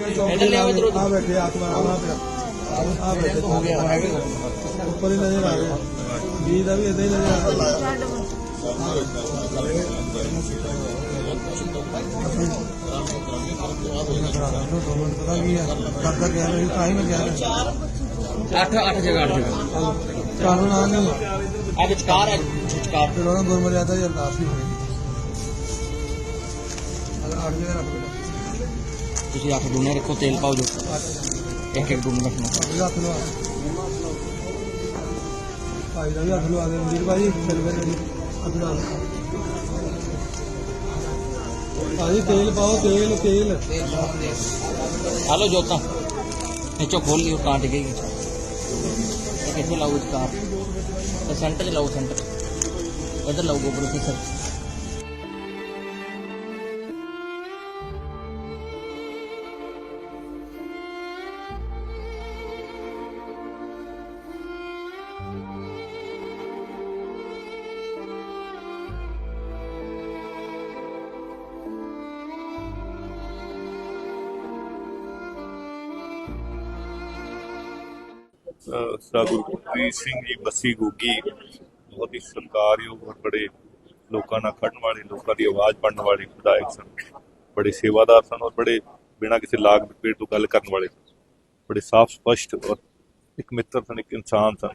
ਲਿਆਓ ਇੱਧਰ ਆ ਬੈਠੇ ਆਤਮਾ ਆ ਪਿਆ ਆ ਬੈਠੇ ਹੋ ਗਿਆ ਉੱਪਰ ਹੀ ਨਜ਼ਰ ਆ ਰਿਹਾ ਜੀ ਦਾ ਵੀ ਇਦਾਂ ਹੀ ਨਜ਼ਰ ਆ ਰਿਹਾ ਪਤਾ ਕੀ ਹੈ ਕਰਦਾ ਗਿਆ। ਨਹੀਂ ਤਾਂ ਹੀ ਮੈਂ ਗਿਆ 8 8 ਜਗ੍ਹਾ 8 ਜਗ੍ਹਾ। ਕਾਨੂੰਨ ਆ ਨਹੀਂ ਆ ਵਿਚਕਾਰ ਹੈ। ਵਿਚਕਾਰ। ਫਿਰ ਉਹਨਾਂ ਗੁਰਮਰਿਆਦਾ ਦੀ ਅਰਦਾਸ ਵੀ ਹੋਣੀ। ਅਗਰ ਅੱਠ ਜਗ੍ਹਾ ਰੱਖ ਬੇਟਾ ਤੁਸੀਂ 8 ਡੂਨੇ ਰੱਖੋ ਤੇਲ ਪਾਓ ਜੋ। ਇੱਕ ਇੱਕ ਡੂਨਾ ਰੱਖਣਾ। ਹੱਥ ਲਵਾ ਭਾਈ ਦਾ ਵੀ ਹੱਥ ਲਵਾ ਦੇ ਮਜੀਦ ਭਾਈ। ਹੱਥ ਲਵਾ ਦੇ ਭਾਜੀ ਤੇਲ ਪਾਓ ਤੇਲ ਤੇਲ। ਆ ਜੋਤਾਂ। ਨੀਚੋਂ ਖੋਲ ਲਿਓ ਡਿੱਗੇਗੀ ਇਹ ਕਿੱਥੇ ਲਾਓ ਸੈਂਟਰ 'ਚ ਲਾਓ ਸੈਂਟਰ। ਇੱਧਰ ਲਾਓ ਗੋਬਰ ਸਰ। ਅਹ ਸਦਾ ਗੁਰੂ ਗੋਬਿੰਦ ਸਿੰਘ ਜੀ, ਬੱਸੀ ਗੋਗੀ, ਬਹੁਤ ਹੀ ਸਤਿਕਾਰਯੋਗ ਔਰ ਬੜੇ ਲੋਕਾਂ ਨਾਲ ਖੜਨ ਵਾਲੇ, ਲੋਕਾਂ ਦੀ ਆਵਾਜ਼ ਬਣਨ ਵਾਲੇ ਵਿਧਾਇਕ ਸਨ। ਬੜੇ ਸੇਵਾਦਾਰ ਸਨ ਔਰ ਬੜੇ ਬਿਨਾਂ ਕਿਸੇ ਲਾਗ ਪੇਟ ਤੋਂ ਗੱਲ ਕਰਨ ਵਾਲੇ ਬੜੇ ਸਾਫ਼ ਸਪਸ਼ਟ ਔਰ ਇੱਕ ਮਿੱਤਰ ਸਨ, ਇੱਕ ਇਨਸਾਨ ਸਨ।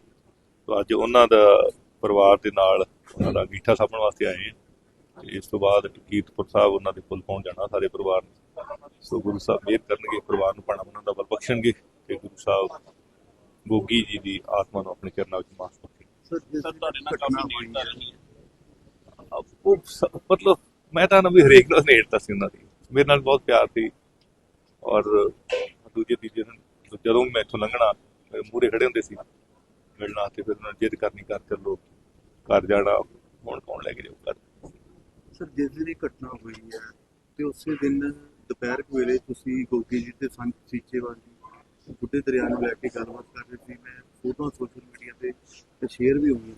ਤੋ ਅੱਜ ਉਹਨਾਂ ਦਾ ਪਰਿਵਾਰ ਦੇ ਨਾਲ ਉਹਨਾਂ ਦਾ ਅੰਗੀਠਾ ਸਾਪਣ ਵਾਸਤੇ ਆਏ ਹਾਂ। ਤੇ ਇਸ ਤੋਂ ਬਾਅਦ ਕੀਰਤਪੁਰ ਸਾਹਿਬ ਉਹਨਾਂ ਦੇ ਕੋਲ ਪਹੁੰਚ ਜਾਣਾ, ਸਾਰੇ ਪਰਿਵਾਰ ਨੂੰ। ਸੋ ਗੁਰੂ ਸਾਹਿਬ ਮਿਹਰ ਕਰਨਗੇ, ਪਰਿਵਾਰ ਨੂੰ ਪਾਣਾ ਉਹਨਾਂ ਦਾ ਬਲ ਬਖਸ਼ਣਗੇ ਤੇ ਗੁਰੂ ਸਾਹਿਬ ਗੋਗੀ ਜੀ ਦੀ ਆਤਮਾ ਨੂੰ ਆਪਣੇ ਚਰਨਾਂ ਵਿੱਚ ਮਾਸ ਬਖਸ਼ੇ ਸਰ ਤੁਹਾਡੇ ਨਾਲ ਕਾਫੀ ਨੇੜਤਾ ਰਹੀ ਹੈ। ਉਹ ਮਤਲਬ ਮੈਂ ਤਾਂ ਨਾ ਵੀ ਹਰੇਕ ਨਾਲ ਨੇੜਤਾ ਸੀ ਉਹਨਾਂ ਦੀ। ਮੇਰੇ ਨਾਲ ਬਹੁਤ ਪਿਆਰ ਸੀ ਔਰ ਦੂਜੇ ਤੀਜੇ ਦਿਨ ਜਦੋਂ ਮੈਂ ਇੱਥੋਂ ਲੰਘਣਾ ਮੇਰੇ ਖੜੇ ਹੁੰਦੇ ਸੀ ਮਿਲਣਾ ਤੇ ਫਿਰ ਉਹਨਾਂ ਜਿੱਦ ਕਰਨੀ ਕਰ ਚੱਲੋ ਘਰ ਜਾਣਾ ਹੁਣ ਕੌਣ ਲੈ ਕੇ ਜਾਊ ਘਰ? ਸਰ ਜਿਸ ਦਿਨ ਇਹ ਘਟਨਾ ਹੋਈ ਹੈ ਤੇ ਉਸੇ ਦਿਨ ਦੁਪਹਿਰ ਕੁ ਵੇਲੇ ਤੁਸੀਂ ਗੋਗੀ ਜੀ ਤੇ ਸੰਤ ਸੀਚੇਵਾਲ ਜੀ ਬੁੱਢੇ ਦਰਿਆ ਨੂੰ ਲੈ ਕੇ ਗੱਲਬਾਤ ਕਰ ਰਹੇ ਸੀ। ਮੈਂ ਫੋਟੋ ਸੋਸ਼ਲ ਮੀਡੀਆ ਤੇ ਸ਼ੇਅਰ ਵੀ ਹੋਈਆਂ।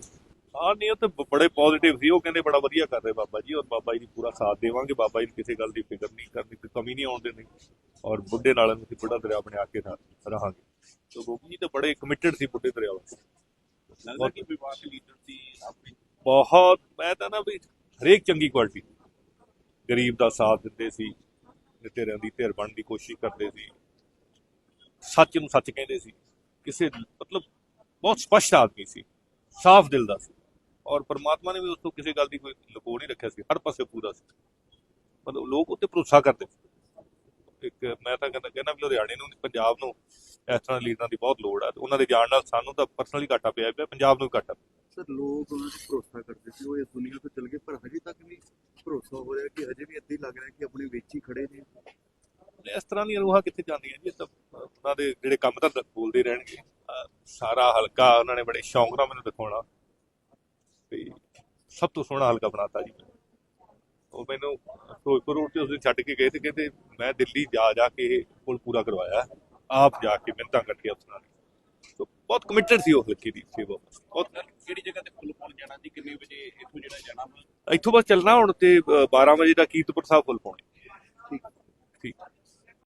ਹਾਂ ਨਹੀਂ ਉਹ ਤੇ ਬੜੇ ਪੋਜ਼ਿਟਿਵ ਸੀ। ਉਹ ਕਹਿੰਦੇ ਬੜਾ ਵਧੀਆ ਕਰ ਰਹੇ ਬਾਬਾ ਜੀ। ਔਰ ਬਾਬਾ ਜੀ ਦੀ ਪੂਰਾ ਸਾਥ ਦੇਵਾਂਗੇ। ਬਾਬਾ ਜੀ ਕਿਸੇ ਗੱਲ ਦੀ ਫਿਕਰ ਨਹੀਂ ਕਰਨੀ ਕੋਈ ਕਮੀ ਨਹੀਂ ਆਉਣ ਦੇਣੀ। ਔਰ ਬੁੱਢੇ ਨਾਲ ਅਸੀਂ ਬੁੱਢਾ ਦਰਿਆ ਬਣਾ ਕੇ ਰਹਾਂਗੇ। ਸੋ ਗੋਗੀ ਜੀ ਤਾਂ ਬੜੇ ਕਮਿਟਡ ਸੀ ਬੁੱਢੇ ਦਰਿਆ ਵਾਸਤੇ। ਲੱਗਦਾ ਕਿ ਵਿਵਾਦ ਲੀਡਰ ਸੀ ਆਪਣੀ? ਬਹੁਤ ਮੈਂ ਤਾਂ ਨਾ ਵੀ ਹਰੇਕ ਚੰਗੀ ਕੁਆਲਿਟੀ ਗਰੀਬ ਦਾ ਸਾਥ ਦਿੰਦੇ ਸੀ ਨਿਤੇਰਿਆਂ ਦੀ ਧਿਰ ਬਣਨ ਦੀ ਕੋਸ਼ਿਸ਼ ਕਰਦੇ ਸੀ। ਸੱਚ ਨੂੰ ਸੱਚ ਕਹਿੰਦੇ ਸੀ। ਕਿਸੇ ਮਤਲਬ ਬਹੁਤ ਸਪਸ਼ਟ ਆਦਮੀ ਸੀ। ਸਾਫ਼ ਦਿਲ ਦਾ ਸੀ। ਔਰ ਪਰਮਾਤਮਾ ਨੇ ਵੀ ਉਸ ਤੋਂ ਕਿਸੇ ਗੱਲ ਦੀ ਕੋਈ ਲੁਕੋ ਨਹੀਂ ਰੱਖਿਆ ਸੀ। ਹਰ ਪਾਸੇ ਪੂਰਾ ਸੀ। ਮਤਲਬ ਲੋਕ ਉੱਤੇ ਭਰੋਸਾ ਕਰਦੇ ਸੀ। ਇੱਕ ਮੈਂ ਤਾਂ ਕਹਿੰਦਾ ਕਹਿੰਦਾ ਵੀ ਲੁਧਿਆਣੇ ਨੂੰ ਪੰਜਾਬ ਨੂੰ ਇਸ ਤਰ੍ਹਾਂ ਲੀਡਰਾਂ ਦੀ ਬਹੁਤ ਲੋੜ ਆ। ਤੇ ਉਹਨਾਂ ਦੇ ਜਾਣ ਨਾਲ ਸਾਨੂੰ ਤਾਂ ਪਰਸਨਲੀ ਘਾਟਾ ਪਿਆ ਪਿਆ ਪੰਜਾਬ ਨੂੰ ਘਾਟਾ ਸਰ ਲੋਕ ਉਹਨਾਂ ਤੇ ਭਰੋਸਾ ਕਰਦੇ ਸੀ। ਉਹ ਇਸ ਦੁਨੀਆ ਤੋਂ ਚਲ ਗਏ ਪਰ ਹਜੇ ਤੱਕ ਵੀ ਭਰੋਸਾ ਹੋ ਰਿਹਾ ਕਿ ਹਜੇ ਵੀ ਏਦਾਂ ਹੀ ਲੱਗ ਰਿਹਾ ਕਿ ਆਪਣੇ ਵਿੱਚ ਹੀ ਖੜੇ ਨੇ। ਇਸ ਤਰ੍ਹਾਂ ਦੀਆਂ ਰੂਹਾਂ ਕਿੱਥੇ ਜਾਂਦੀਆਂ ਜੀ ਇਹ ਤਾਂ ਅਹ, ਉਹਨਾਂ ਦੇ ਜਿਹੜੇ ਕੰਮ ਤਾਂ ਬੋਲਦੇ ਰਹਿਣਗੇ। ਸਾਰਾ ਹਲਕਾ ਉਹਨਾਂ ਨੇ ਬੜੇ ਸ਼ੌਂਕ ਨਾਲ ਮੈਨੂੰ ਦਿਖਾਉਣਾ। ਤੇ ਸਭ ਤੋਂ ਸੋਹਣਾ ਹਲਕਾ ਬਣਾਤਾ ਜੀ। ਉਹ ਮੈਨੂੰ ਫਿਰੋਜ਼ਪੁਰ ਰੋਡ ਤੇ ਉਸ ਦਿਨ ਛੱਡ ਕੇ ਗਏ ਤੇ ਕਹਿੰਦੇ ਮੈਂ ਦਿੱਲੀ ਜਾ ਜਾ ਕੇ ਪੁਲ ਪੂਰਾ ਕਰਵਾਇਆ। ਆਪ ਜਾ ਕੇ ਮਿੰਤਾਂ ਕੱਟੀਆਂ ਉਸ ਨਾਲ। ਬਹੁਤ ਕਮਿਟਡ ਸੀ ਉਹ ਹਲਕੇ ਦੀ ਸੇਵਾ। ਬਹੁਤ ਕਿਹੜੀ ਜਗ੍ਹਾ ਤੇ ਫੁੱਲ ਪਾਉਣ ਜਾਣਾ ਸੀ ਕਿੰਨੇ ਵਜੇ ਇੱਥੋਂ ਜਿਹੜਾ ਜਾਣਾ ਇੱਥੋਂ ਬਸ ਚੱਲਣਾ ਹੁਣ ਤੇ ਅਹ, 12 ਵਜੇ ਦਾ ਕੀਰਤਪੁਰ ਸਾਹਿਬ ਫੁੱਲ ਪਾਉਣੇ। ਠੀਕ। ਠੀਕ।